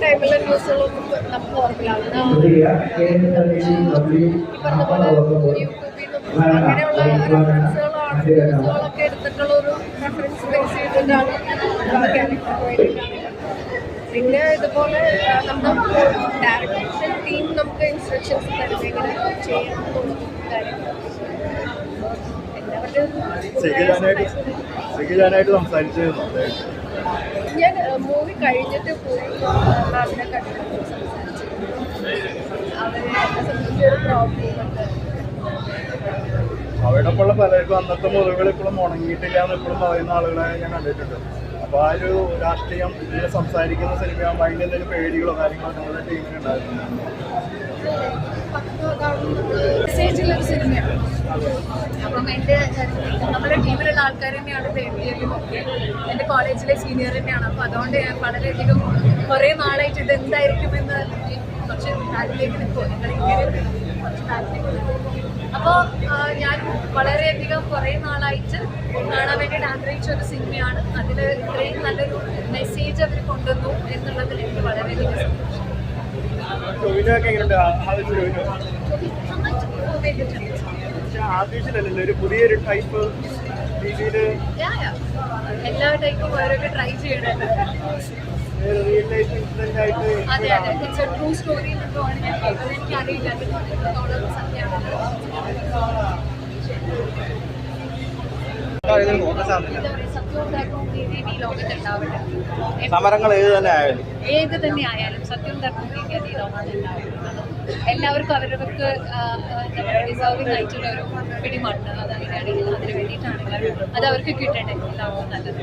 ടൈമിലെ ന്യൂസുകളൊന്നും നമുക്ക് അങ്ങനെയുള്ള റെഫറൻസുകളാണ് ന്യൂസുകളൊക്കെ എടുത്തിട്ടുള്ള ഒരു റെഫറൻസ് ബേസ് ചെയ്തിട്ടാണ് ക്യാരക്ടർ പിന്നെ ഇതുപോലെ നമ്മുടെ ഡയറക്ഷൻ ടീം നമുക്ക് ഇൻസ്ട്രക്ഷൻസ് തരും. എങ്ങനെ ചെയ്യണം ഞാൻ മൂവി കഴിഞ്ഞിട്ട് പോയി. മാമിനെ കണ്ടിട്ട് സംസാരിച്ചു. അവരെ എന്നെ സംബന്ധിച്ച് ഒരു പ്രോബ്ലം ഉണ്ട് അവിടെ ഇപ്പോൾ പലർക്കും അന്നത്തെ മുറിവുകൾ ഇപ്പോഴും ഉണങ്ങിയിട്ടില്ല എന്ന് ഇപ്പോഴും പറയുന്ന ആളുകളെ ഞാൻ കണ്ടിട്ടുണ്ട്. അപ്പോൾ ആ ഒരു രാഷ്ട്രീയം ഇങ്ങനെ സംസാരിക്കുന്ന സിനിമയാകുമ്പോൾ അതിന്റെ എന്തെങ്കിലും പേടികളോ കാര്യങ്ങളോ നിങ്ങളുടെ ടീമിനുണ്ടായിരുന്നു മെസ്സേജുള്ള സിനിമയാണ്. അപ്പം എന്റെ നമ്മുടെ ടീമിലുള്ള ആൾക്കാർ തന്നെയാണ് ഇത് എഴുതിയതും ഒക്കെ. എന്റെ കോളേജിലെ സീനിയർ തന്നെയാണ്. അപ്പോൾ അതുകൊണ്ട് ഞാൻ വളരെയധികം കുറേ നാളായിട്ട് ഇത് എന്തായിരിക്കുമെന്ന് കുറച്ച് അതിലേക്ക് നിൽക്കും നിങ്ങളിങ്ങനെ കുറച്ച് താല്പര്യം അപ്പോൾ ഞാൻ വളരെയധികം കുറേ നാളായിട്ട് കാണാൻ വേണ്ടിയിട്ട് ആഗ്രഹിച്ച ഒരു സിനിമയാണ്. അതിൽ ഇത്രയും നല്ലൊരു മെസ്സേജ് അവർ കൊണ്ടുവന്നു എന്നുള്ളതിൽ എനിക്ക് വളരെയധികം സന്തോഷം. ആദ്യത്തിലല്ലല്ലോ ഒരു പുതിയൊരു ടൈപ്പ് രീതിയിൽ. എല്ലാ ടൈപ്പും ഓരോക്കെ ട്രൈ ചെയ്യണം റിയൽ ലൈഫ് ആയിട്ട് അതെ അതെ. ഇറ്റ്സ് എ ട്രൂ സ്റ്റോറി എന്നൊക്കെയാണ് ഞാൻ കേട്ടത് എനിക്കറിയില്ല. അത് സത്യമാണ് സത്യവും ധർമ്മവും നീതിയും ഈ ലോകത്ത് ഉണ്ടാവട്ടെ സമരങ്ങൾ ഏത് തന്നെ ആയാലും. ഏത് തന്നെ ആയാലും സത്യം എല്ലാവർക്കും അവരവർക്ക് അത് അത് അവർക്ക് കിട്ടട്ടെ. എല്ലാവർക്കും നല്ലത്.